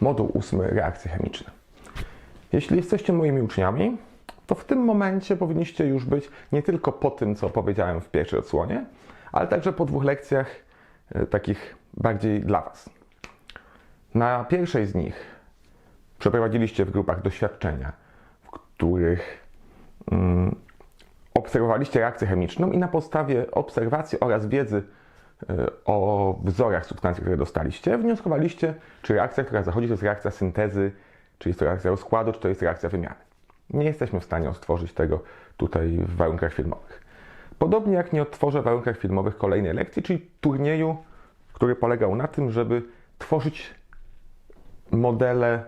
Moduł ósmy reakcje chemiczne. Jeśli jesteście moimi uczniami, to w tym momencie powinniście już być nie tylko po tym, co powiedziałem w pierwszej odsłonie, ale także po dwóch lekcjach e, takich bardziej dla Was. Na pierwszej z nich przeprowadziliście w grupach doświadczenia, w których mm, obserwowaliście reakcję chemiczną i na podstawie obserwacji oraz wiedzy o wzorach substancji, które dostaliście, wnioskowaliście, czy reakcja, która zachodzi, to jest reakcja syntezy, czy jest to reakcja rozkładu, czy to jest reakcja wymiany. Nie jesteśmy w stanie odtworzyć tego tutaj w warunkach filmowych. Podobnie jak nie odtworzę w warunkach filmowych kolejnej lekcji, czyli turnieju, który polegał na tym, żeby tworzyć modele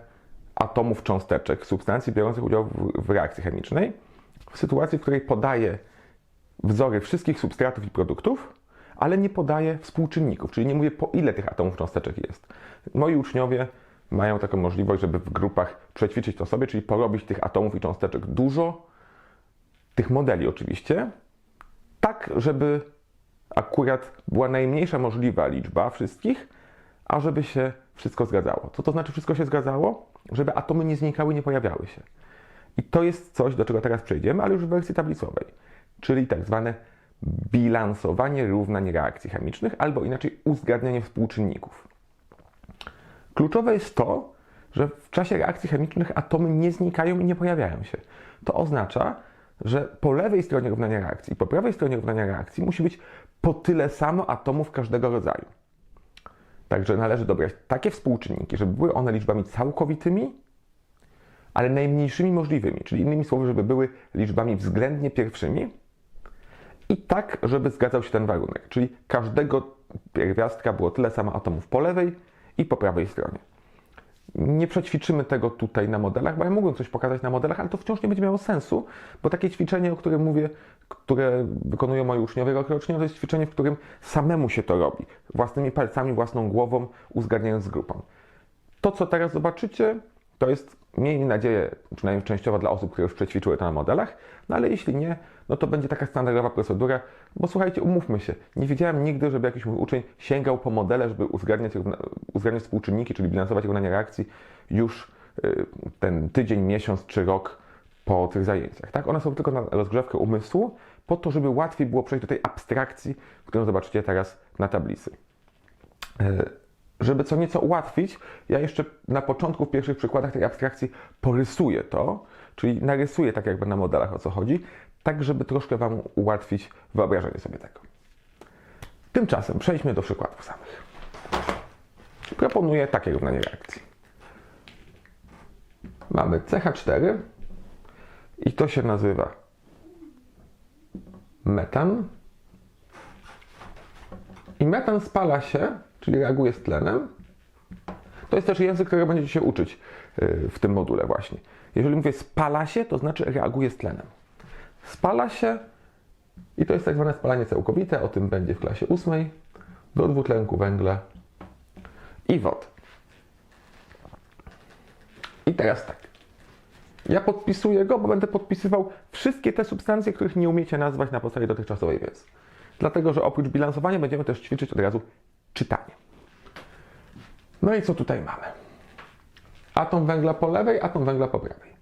atomów cząsteczek substancji biorących udział w, w reakcji chemicznej, w sytuacji, w której podaję wzory wszystkich substratów i produktów, ale nie podaję współczynników, czyli nie mówię po ile tych atomów cząsteczek jest. Moi uczniowie mają taką możliwość, żeby w grupach przećwiczyć to sobie, czyli porobić tych atomów i cząsteczek dużo, tych modeli oczywiście, tak, żeby akurat była najmniejsza możliwa liczba wszystkich, a żeby się wszystko zgadzało. Co to znaczy wszystko się zgadzało? Żeby atomy nie znikały, nie pojawiały się. I to jest coś, do czego teraz przejdziemy, ale już w wersji tablicowej, czyli tak zwane bilansowanie równań reakcji chemicznych, albo inaczej uzgadnianie współczynników. Kluczowe jest to, że w czasie reakcji chemicznych atomy nie znikają i nie pojawiają się. To oznacza, że po lewej stronie równania reakcji i po prawej stronie równania reakcji musi być po tyle samo atomów każdego rodzaju. Także należy dobrać takie współczynniki, żeby były one liczbami całkowitymi, ale najmniejszymi możliwymi, czyli innymi słowy, żeby były liczbami względnie pierwszymi i tak, żeby zgadzał się ten warunek, czyli każdego pierwiastka było tyle samo atomów po lewej i po prawej stronie. Nie przećwiczymy tego tutaj na modelach, bo ja mógłbym coś pokazać na modelach, ale to wciąż nie będzie miało sensu, bo takie ćwiczenie, o którym mówię, które wykonują moi uczniowie rokrocznie, to jest ćwiczenie, w którym samemu się to robi, własnymi palcami, własną głową, uzgadniając z grupą. To, co teraz zobaczycie, to jest, miejmy nadzieję, przynajmniej częściowo dla osób, które już przećwiczyły to na modelach, no ale jeśli nie, no to będzie taka standardowa procedura, bo słuchajcie, umówmy się, nie widziałem nigdy, żeby jakiś mój uczeń sięgał po modele, żeby uzgadniać, uzgadniać współczynniki, czyli bilansować równania reakcji już y, ten tydzień, miesiąc czy rok po tych zajęciach. Tak? One są tylko na rozgrzewkę umysłu, po to, żeby łatwiej było przejść do tej abstrakcji, którą zobaczycie teraz na tablicy. Y, żeby co nieco ułatwić, ja jeszcze na początku, w pierwszych przykładach tej abstrakcji porysuję to, czyli narysuję tak jakby na modelach o co chodzi, tak żeby troszkę Wam ułatwić wyobrażenie sobie tego. Tymczasem przejdźmy do przykładów samych. Proponuję takie równanie reakcji. Mamy CH4 i to się nazywa metan. I metan spala się czyli reaguje z tlenem. To jest też język, którego będziecie się uczyć y, w tym module właśnie. Jeżeli mówię spala się, to znaczy reaguje z tlenem. Spala się i to jest tak zwane spalanie całkowite, o tym będzie w klasie ósmej, do dwutlenku węgla i wody. I teraz tak. Ja podpisuję go, bo będę podpisywał wszystkie te substancje, których nie umiecie nazwać na podstawie dotychczasowej wiedzy. Dlatego, że oprócz bilansowania będziemy też ćwiczyć od razu czytanie. No i co tutaj mamy? Atom węgla po lewej, atom węgla po prawej.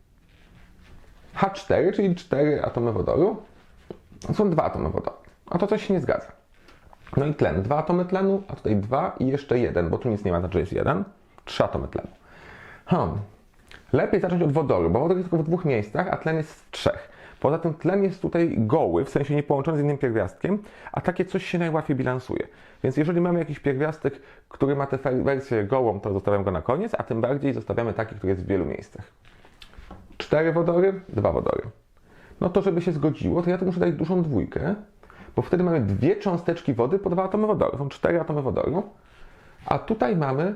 H4, czyli 4 atomy wodoru. Są dwa atomy wodoru. A to coś się nie zgadza. No i tlen. Dwa atomy tlenu, a tutaj dwa i jeszcze jeden, bo tu nic nie ma, znaczy jest jeden. Trzy atomy tlenu. Hmm. Lepiej zacząć od wodoru, bo wodór jest tylko w dwóch miejscach, a tlen jest w trzech. Poza tym tlen jest tutaj goły, w sensie nie połączony z innym pierwiastkiem, a takie coś się najłatwiej bilansuje. Więc jeżeli mamy jakiś pierwiastek, który ma tę wersję gołą, to zostawiam go na koniec, a tym bardziej zostawiamy taki, który jest w wielu miejscach. Cztery wodory, dwa wodory. No to żeby się zgodziło, to ja tu muszę dać dużą dwójkę, bo wtedy mamy dwie cząsteczki wody po dwa atomy wodoru. Są cztery atomy wodoru, a tutaj mamy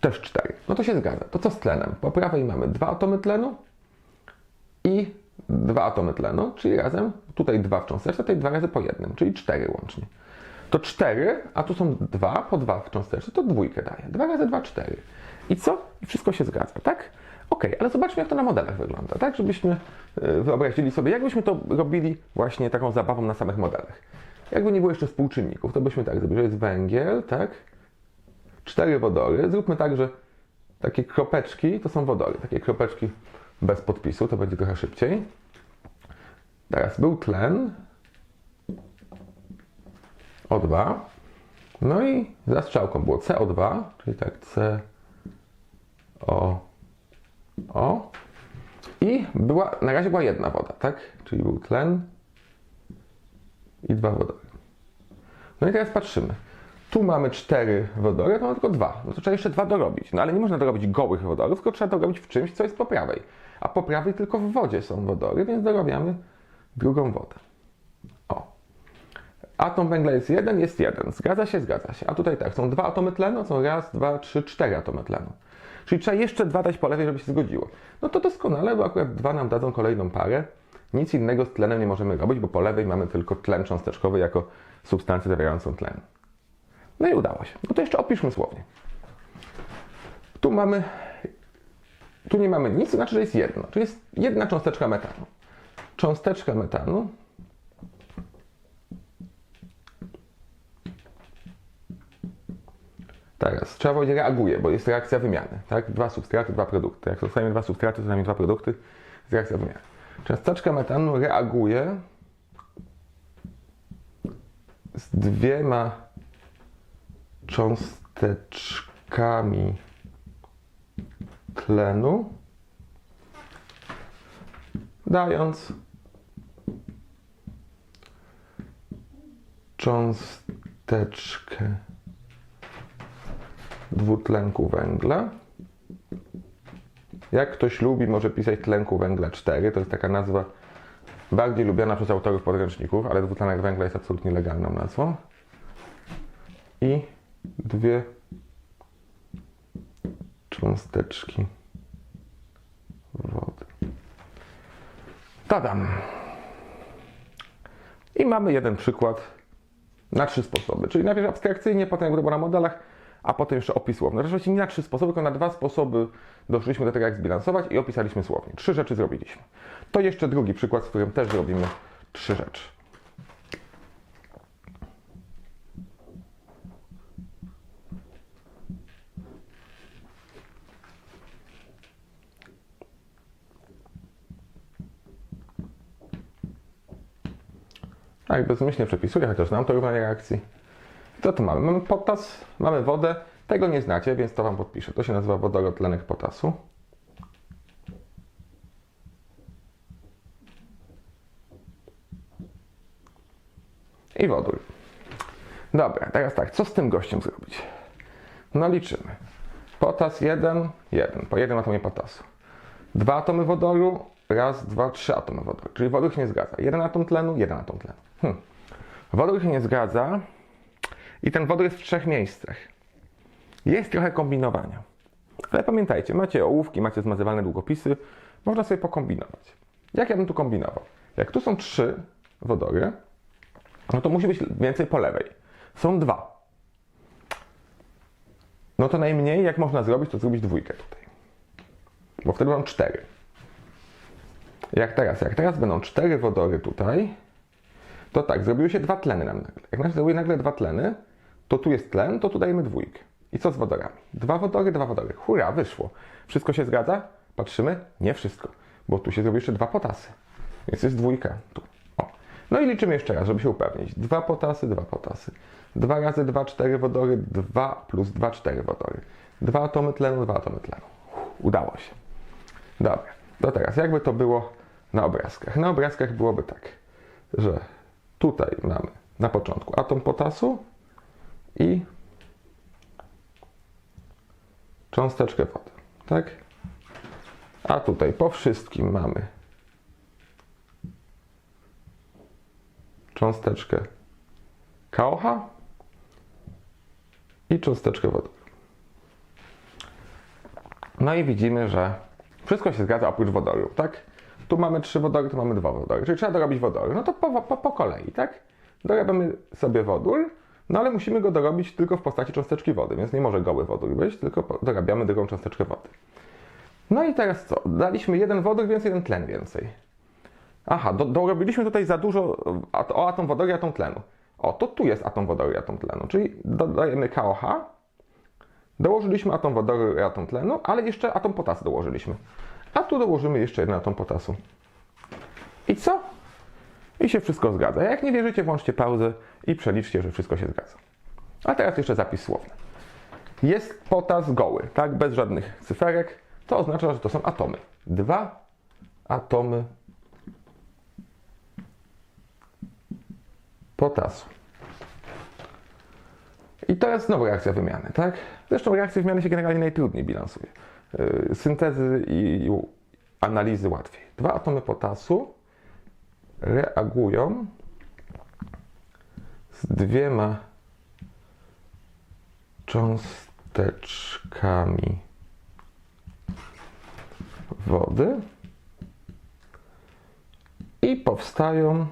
też cztery. No to się zgadza. To co z tlenem? Po prawej mamy dwa atomy tlenu i dwa atomy tlenu, czyli razem tutaj dwa w cząsteczce, tutaj dwa razy po jednym, czyli cztery łącznie. To cztery, a tu są dwa po dwa w cząsteczce, to dwójkę daje. Dwa razy dwa, cztery. I co? I wszystko się zgadza, tak? Ok, ale zobaczmy, jak to na modelach wygląda, tak? Żebyśmy e, wyobrazili sobie, jakbyśmy to robili właśnie taką zabawą na samych modelach. Jakby nie było jeszcze współczynników, to byśmy tak zrobili, że jest węgiel, tak? Cztery wodory. Zróbmy tak, że takie kropeczki to są wodory. Takie kropeczki bez podpisu, to będzie trochę szybciej. Teraz był tlen. O2. No i za strzałką było CO2, czyli tak C, O, O. I była, na razie była jedna woda, tak? Czyli był tlen i dwa wodory. No i teraz patrzymy. Tu mamy cztery wodory, to mamy tylko dwa. No to trzeba jeszcze dwa dorobić. No ale nie można dorobić gołych wodorów, tylko trzeba dorobić w czymś, co jest po prawej. A po prawej tylko w wodzie są wodory, więc dorobiamy drugą wodę. O. Atom węgla jest jeden, jest jeden. Zgadza się, zgadza się. A tutaj tak, są dwa atomy tlenu, są raz, dwa, trzy, cztery atomy tlenu. Czyli trzeba jeszcze dwa dać po lewej, żeby się zgodziło. No to doskonale, bo akurat dwa nam dadzą kolejną parę. Nic innego z tlenem nie możemy robić, bo po lewej mamy tylko tlen cząsteczkowy jako substancję zawierającą tlen. No i udało się. No to jeszcze opiszmy słownie. Tu mamy, tu nie mamy nic, to znaczy, że jest jedno. Czyli jest jedna cząsteczka metanu. Cząsteczka metanu Teraz trzeba powiedzieć reaguje, bo jest reakcja wymiany. Tak? Dwa substraty, dwa produkty. Jak dostajemy dwa substraty, dostajemy dwa produkty, jest reakcja wymiany. Cząsteczka metanu reaguje z dwiema cząsteczkami tlenu, dając cząsteczkę dwutlenku węgla. Jak ktoś lubi, może pisać tlenku węgla 4. To jest taka nazwa bardziej lubiana przez autorów podręczników, ale dwutlenek węgla jest absolutnie legalną nazwą. I dwie cząsteczki wody. Tadam! I mamy jeden przykład na trzy sposoby. Czyli najpierw abstrakcyjnie, potem jak na modelach, a potem jeszcze opis słowny. Rzeczywiście nie na trzy sposoby, tylko na dwa sposoby doszliśmy do tego, jak zbilansować i opisaliśmy słownie. Trzy rzeczy zrobiliśmy. To jeszcze drugi przykład, w którym też zrobimy trzy rzeczy. Tak, bezmyślnie przepisuję, chociaż znam to równanie reakcji. Co tu mamy? Mamy potas, mamy wodę. Tego nie znacie, więc to Wam podpiszę. To się nazywa wodorotlenek potasu. I wodór. Dobra, teraz tak, co z tym gościem zrobić? No liczymy. Potas 1, 1, po jednym atomie potasu. Dwa atomy wodoru, raz, dwa, trzy atomy wodoru. Czyli wodór się nie zgadza. Jeden atom tlenu, jeden atom tlenu. Hm. Wodór się nie zgadza i ten wodór jest w trzech miejscach. Jest trochę kombinowania. Ale pamiętajcie, macie ołówki, macie zmazywane długopisy, można sobie pokombinować. Jak ja bym tu kombinował? Jak tu są trzy wodory, no to musi być więcej po lewej. Są dwa. No to najmniej, jak można zrobić, to zrobić dwójkę tutaj. Bo wtedy mam cztery. Jak teraz? Jak teraz będą cztery wodory tutaj, to tak, zrobiły się dwa tleny nam nagle. Jak nam zrobiły nagle dwa tleny, to tu jest tlen, to tu dajemy dwójkę. I co z wodorami? Dwa wodory, dwa wodory. Hurra, wyszło. Wszystko się zgadza? Patrzymy? Nie wszystko, bo tu się zrobiły jeszcze dwa potasy. Więc jest dwójka tu. O. No i liczymy jeszcze raz, żeby się upewnić. Dwa potasy, dwa potasy. Dwa razy dwa, cztery wodory, dwa plus dwa, cztery wodory. Dwa atomy tlenu, dwa atomy tlenu. Udało się. Dobra, to teraz jakby to było na obrazkach? Na obrazkach byłoby tak, że tutaj mamy na początku atom potasu i cząsteczkę wody, tak? A tutaj po wszystkim mamy cząsteczkę KOH i cząsteczkę wody. No i widzimy, że wszystko się zgadza oprócz wodoru, tak? Tu mamy trzy wodory, tu mamy dwa wodory, czyli trzeba dorobić wodory. No to po, po, po kolei, tak? Dorabiamy sobie wodór, no ale musimy go dorobić tylko w postaci cząsteczki wody, więc nie może goły wodór być, tylko dorabiamy drugą cząsteczkę wody. No i teraz co? Daliśmy jeden wodór, więc jeden tlen więcej. Aha, do, dorobiliśmy tutaj za dużo o atom wodoru i atom tlenu. O, to tu jest atom wodoru i atom tlenu, czyli dodajemy KOH, Dołożyliśmy atom wodoru i atom tlenu, ale jeszcze atom potasu dołożyliśmy. A tu dołożymy jeszcze jeden atom potasu. I co? I się wszystko zgadza. Jak nie wierzycie, włączcie pauzę i przeliczcie, że wszystko się zgadza. A teraz jeszcze zapis słowny. Jest potas goły, tak? Bez żadnych cyferek. To oznacza, że to są atomy. Dwa atomy potasu. I to jest znowu reakcja wymiany, tak? Zresztą reakcje wymiany się generalnie najtrudniej bilansuje. Yy, syntezy i analizy łatwiej. Dwa atomy potasu reagują z dwiema cząsteczkami wody i powstają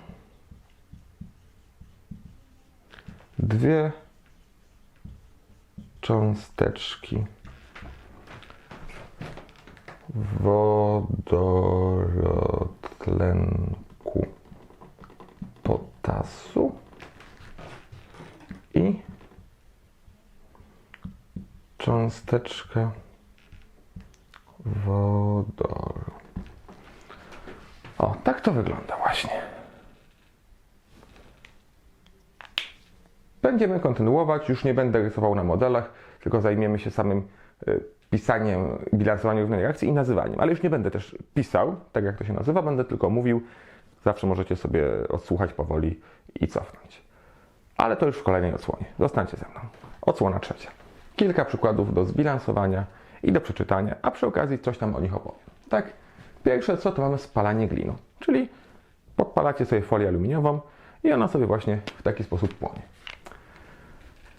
dwie cząsteczki wodorotlenku potasu i cząsteczka wodoru. O, tak to wygląda właśnie. Będziemy kontynuować, już nie będę rysował na modelach, tylko zajmiemy się samym y, pisaniem, bilansowaniem równej reakcji i nazywaniem. Ale już nie będę też pisał, tak jak to się nazywa, będę tylko mówił. Zawsze możecie sobie odsłuchać powoli i cofnąć. Ale to już w kolejnej odsłonie. Zostańcie ze mną. Odsłona trzecia. Kilka przykładów do zbilansowania i do przeczytania, a przy okazji coś tam o nich opowiem. Tak, pierwsze co to mamy spalanie glinu, czyli podpalacie sobie folię aluminiową i ona sobie właśnie w taki sposób płonie.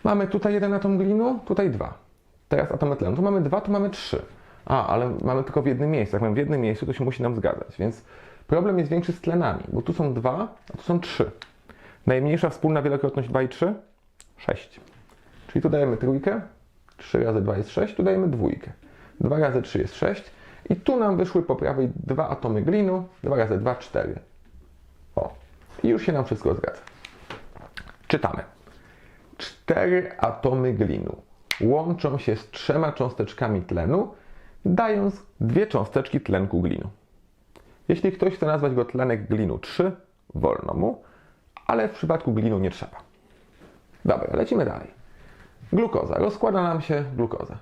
Mamy tutaj jeden atom glinu, tutaj dwa. Teraz atomy tlenu. Tu mamy dwa, tu mamy trzy. A, ale mamy tylko w jednym miejscu. Jak mamy w jednym miejscu, to się musi nam zgadzać. Więc problem jest większy z tlenami, bo tu są dwa, a tu są trzy. Najmniejsza wspólna wielokrotność 2 i 3? 6. Czyli tu dajemy trójkę, 3 razy 2 jest 6, tu dajemy dwójkę. 2 razy 3 jest 6 i tu nam wyszły po prawej dwa atomy glinu, 2 razy 2, 4. O, i już się nam wszystko zgadza. Czytamy. Cztery atomy glinu łączą się z trzema cząsteczkami tlenu, dając dwie cząsteczki tlenku glinu. Jeśli ktoś chce nazwać go tlenek glinu 3, wolno mu, ale w przypadku glinu nie trzeba. Dobra, lecimy dalej. Glukoza. Rozkłada nam się glukoza.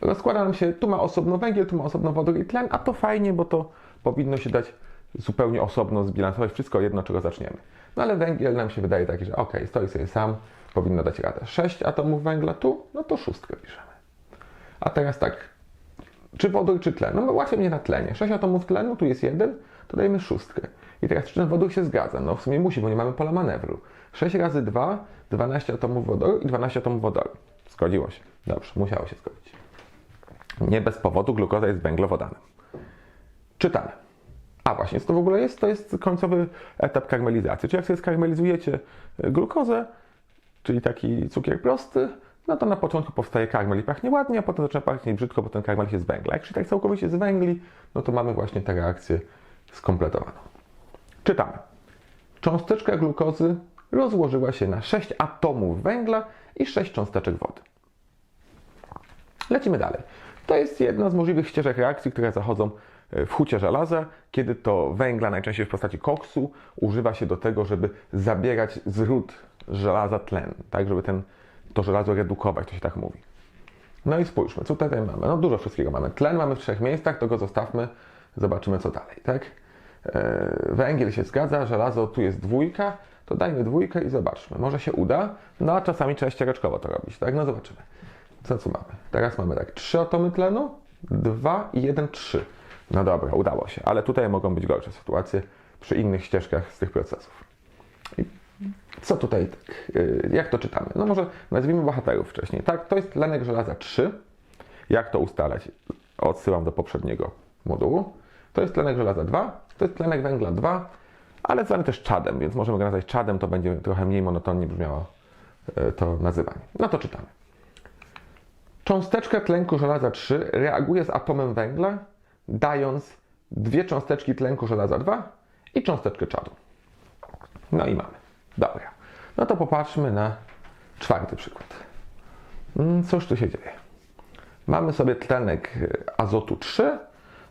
Rozkłada nam się, tu ma osobno węgiel, tu ma osobno wodór i tlen, a to fajnie, bo to powinno się dać zupełnie osobno zbilansować wszystko jedno, czego zaczniemy. No ale węgiel nam się wydaje taki, że ok, stoi sobie sam, powinno dać radę. 6 atomów węgla tu, no to szóstkę piszemy. A teraz tak, czy wodór, czy tlen? No łatwiej mnie na tlenie. 6 atomów tlenu, tu jest jeden, to dajemy szóstkę. I teraz czy ten wodór się zgadza? No w sumie musi, bo nie mamy pola manewru. 6 razy 2, 12 atomów wodoru i 12 atomów wodoru. Zgodziło się. Dobrze, musiało się zgodzić. Nie bez powodu glukoza jest węglowodanem. Czytamy. A właśnie, co to w ogóle jest? To jest końcowy etap karmelizacji. Czyli jak sobie skarmelizujecie glukozę, czyli taki cukier prosty, no to na początku powstaje karmel i pachnie ładnie, a potem zaczyna pachnieć brzydko, bo ten karmel się z węgla. Jak się tak całkowicie z węgli, no to mamy właśnie tę reakcję skompletowaną. Czytamy. Cząsteczka glukozy rozłożyła się na 6 atomów węgla i 6 cząsteczek wody. Lecimy dalej. To jest jedna z możliwych ścieżek reakcji, które zachodzą w hucie żelaza, kiedy to węgla, najczęściej w postaci koksu, używa się do tego, żeby zabierać z ród żelaza tlen, tak, żeby ten, to żelazo redukować, to się tak mówi. No i spójrzmy, co tutaj mamy? No dużo wszystkiego mamy. Tlen mamy w trzech miejscach, to go zostawmy, zobaczymy co dalej, tak? E, węgiel się zgadza, żelazo tu jest dwójka, to dajmy dwójkę i zobaczmy. Może się uda, no a czasami trzeba ściereczkowo to robić, tak? No zobaczymy. Co tu mamy? Teraz mamy tak, trzy atomy tlenu, dwa i jeden, trzy. No dobra, udało się, ale tutaj mogą być gorsze sytuacje przy innych ścieżkach z tych procesów. I co tutaj, tak, jak to czytamy? No może nazwijmy bohaterów wcześniej. Tak, to jest tlenek żelaza 3. Jak to ustalać? Odsyłam do poprzedniego modułu. To jest tlenek żelaza 2, to jest tlenek węgla 2, ale zwany też czadem, więc możemy go nazwać czadem, to będzie trochę mniej monotonnie brzmiało to nazywanie. No to czytamy. Cząsteczka tlenku żelaza 3 reaguje z atomem węgla, dając dwie cząsteczki tlenku żelaza 2 i cząsteczkę czadu. No i mamy. Dobra. No to popatrzmy na czwarty przykład. Cóż tu się dzieje? mamy sobie tlenek e, azotu 3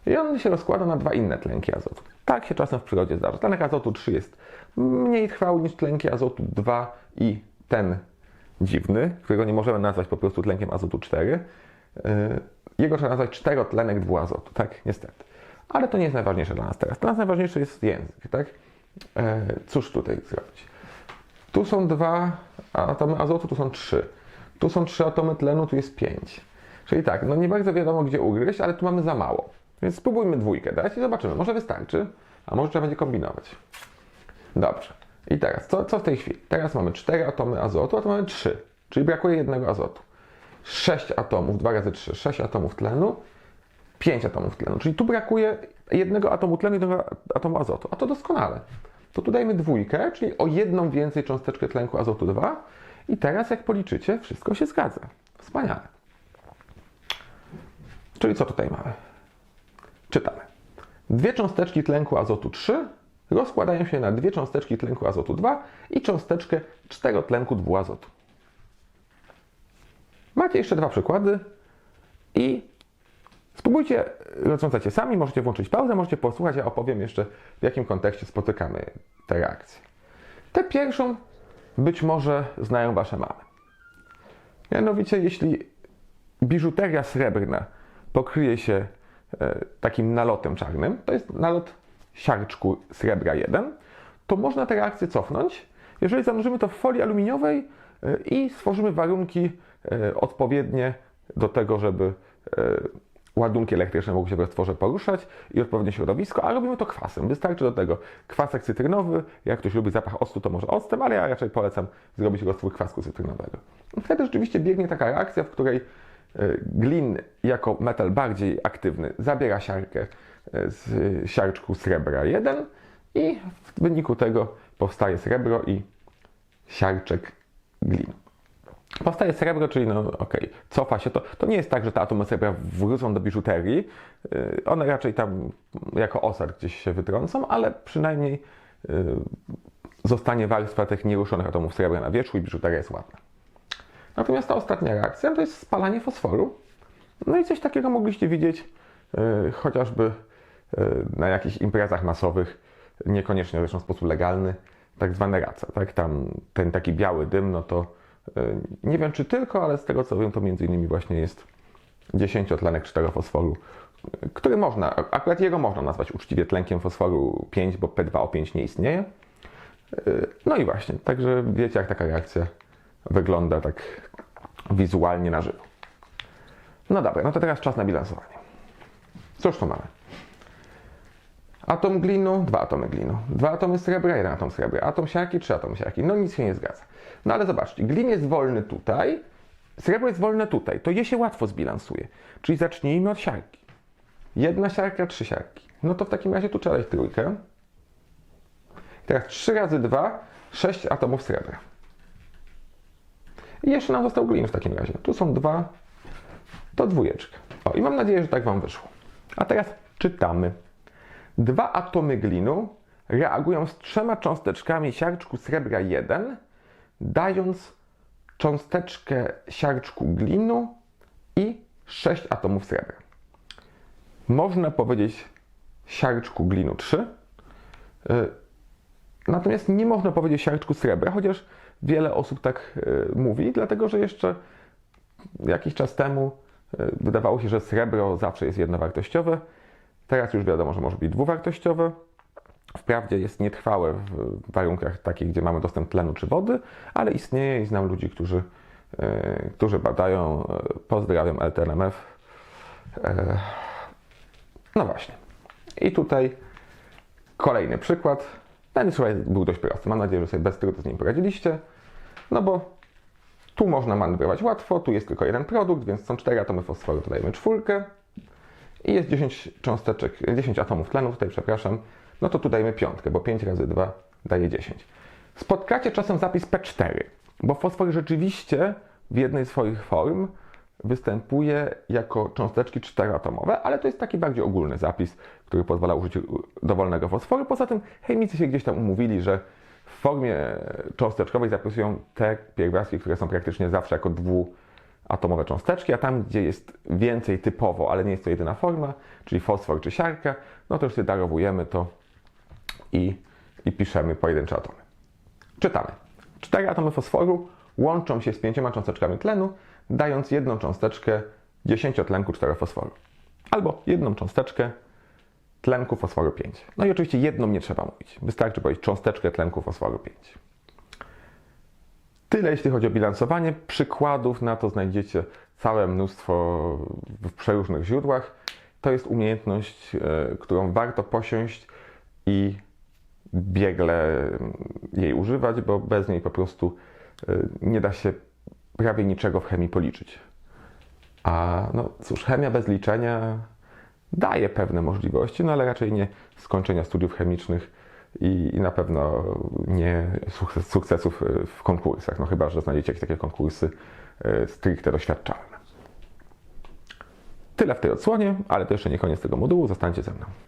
i on się rozkłada na dwa inne tlenki azotu. Tak się czasem w przyrodzie zdarza. Tlenek azotu 3 jest mniej trwały niż tlenki azotu 2 i ten dziwny, którego nie możemy nazwać po prostu tlenkiem azotu 4. Yy, Jego trzeba nazwać czterotlenek dwuazotu, tak? Niestety. Ale to nie jest najważniejsze dla nas teraz. Dla nas najważniejszy jest język, tak? Yy, Cóż tutaj zrobić? Tu są dwa atomy azotu, tu są trzy. Tu są trzy atomy tlenu, tu jest pięć. Czyli tak, no nie bardzo wiadomo gdzie ugryźć, ale tu mamy za mało. Więc spróbujmy dwójkę dać i zobaczymy. Może wystarczy, a może trzeba będzie kombinować. Dobrze. I teraz, co, co w tej chwili? Teraz mamy 4 atomy azotu, a tu mamy 3, czyli brakuje jednego azotu. 6 atomów, 2 razy 3, 6 atomów tlenu, 5 atomów tlenu, czyli tu brakuje jednego atomu tlenu i jednego atomu azotu, a to doskonale. To tu dajemy dwójkę, czyli o jedną więcej cząsteczkę tlenku azotu 2 i teraz jak policzycie, wszystko się zgadza. Wspaniale. Czyli co tutaj mamy? Czytamy. Dwie cząsteczki tlenku azotu 3 rozkładają się na dwie cząsteczki tlenku azotu 2 i cząsteczkę czterotlenku dwuazotu. Macie jeszcze dwa przykłady i spróbujcie rozwiązać sami. Możecie włączyć pauzę, możecie posłuchać. Ja opowiem jeszcze, w jakim kontekście spotykamy te reakcje. Tę pierwszą być może znają Wasze mamy. Mianowicie, jeśli biżuteria srebrna pokryje się e, takim nalotem czarnym, to jest nalot siarczku srebra 1, to można tę reakcję cofnąć, jeżeli zanurzymy to w folii aluminiowej i stworzymy warunki e, odpowiednie do tego, żeby e, ładunki elektryczne mogły się w roztworze poruszać i odpowiednie środowisko, a robimy to kwasem. Wystarczy do tego kwasek cytrynowy, jak ktoś lubi zapach octu, to może octem, ale ja raczej polecam zrobić roztwór kwasku cytrynowego. Wtedy rzeczywiście biegnie taka reakcja, w której e, glin jako metal bardziej aktywny zabiera siarkę z siarczku srebra 1 i w wyniku tego powstaje srebro i siarczek glinu. Powstaje srebro, czyli no okej, cofa się to. To nie jest tak, że te atomy srebra wrócą do biżuterii. Yy, One raczej tam jako osad gdzieś się wytrącą, ale przynajmniej yy, zostanie warstwa tych nieruszonych atomów srebra na wierzchu i biżuteria jest ładna. Natomiast ta ostatnia reakcja to jest spalanie fosforu. No i coś takiego mogliście widzieć yy, chociażby na jakichś imprezach masowych, niekoniecznie zresztą w sposób legalny, tak zwane race. Tak? Tam ten taki biały dym, no to yy, nie wiem czy tylko, ale z tego co wiem, to między innymi właśnie jest 10-tlenek 4-fosforu, yy, który można, akurat jego można nazwać uczciwie tlenkiem fosforu 5, bo P2O5 nie istnieje. Yy, No i właśnie, także wiecie jak taka reakcja wygląda tak wizualnie na żywo. No dobra, no to teraz czas na bilansowanie. Cóż tu mamy? Atom glinu, dwa atomy glinu. Dwa atomy srebra, jeden atom srebra. Atom siarki, trzy atomy siarki. No nic się nie zgadza. No ale zobaczcie, glin jest wolny tutaj, srebro jest wolne tutaj. To je się łatwo zbilansuje. Czyli zacznijmy od siarki. Jedna siarka, trzy siarki. No to w takim razie tu trzeba dać trójkę. Teraz 3 razy 2, 6 atomów srebra. I jeszcze nam został glin w takim razie. Tu są dwa, to dwójeczka. O, i mam nadzieję, że tak Wam wyszło. A teraz czytamy. Dwa atomy glinu reagują z trzema cząsteczkami siarczku srebra 1, dając cząsteczkę siarczku glinu i 6 atomów srebra. Można powiedzieć siarczku glinu 3, y, Natomiast nie można powiedzieć siarczku srebra, chociaż wiele osób tak y, mówi, dlatego że jeszcze jakiś czas temu y, wydawało się, że srebro zawsze jest jednowartościowe. Teraz już wiadomo, że może być dwuwartościowe. Wprawdzie jest nietrwałe w warunkach takich, gdzie mamy dostęp tlenu czy wody, ale istnieje i znam ludzi, którzy, y, którzy badają. Y, Pozdrawiam LTNMF. E, No właśnie. I tutaj kolejny przykład. Ten słuchaj był dość prosty. Mam nadzieję, że sobie bez trudu z nim poradziliście. No bo tu można manewrować łatwo, tu jest tylko jeden produkt, więc są 4 atomy fosforu, to dajemy czwórkę. I jest 10 cząsteczek, 10 atomów tlenu, tutaj przepraszam. No to tu dajemy piątkę, bo 5 razy 2 daje 10. Spotkacie czasem zapis P4, bo fosfor rzeczywiście w jednej z swoich form występuje jako cząsteczki czteroatomowe, ale to jest taki bardziej ogólny zapis, który pozwala użyć dowolnego fosforu. Poza tym chemicy się gdzieś tam umówili, że w formie cząsteczkowej zapisują te pierwiastki, które są praktycznie zawsze jako atomowe cząsteczki, a tam, gdzie jest więcej typowo, ale nie jest to jedyna forma, czyli fosfor czy siarka, no to już sobie darowujemy to i, i piszemy pojedyncze atomy. Czytamy. Cztery atomy fosforu łączą się z pięcioma cząsteczkami tlenu, dając jedną cząsteczkę 10 tlenku 4 fosforu. Albo jedną cząsteczkę tlenku fosforu 5. No i oczywiście jedną nie trzeba mówić. Wystarczy powiedzieć cząsteczkę tlenku fosforu 5. Tyle jeśli chodzi o bilansowanie. Przykładów na to znajdziecie całe mnóstwo w przeróżnych źródłach. To jest umiejętność, e, którą warto posiąść i biegle jej używać, bo bez niej po prostu e, nie da się prawie niczego w chemii policzyć. A no cóż, chemia bez liczenia daje pewne możliwości, no ale raczej nie skończenia studiów chemicznych i, i na pewno nie sukces, sukcesów e, w konkursach, no chyba, że znajdziecie jakieś takie konkursy e, stricte doświadczalne. Tyle w tej odsłonie, ale to jeszcze nie koniec tego modułu, zostańcie ze mną.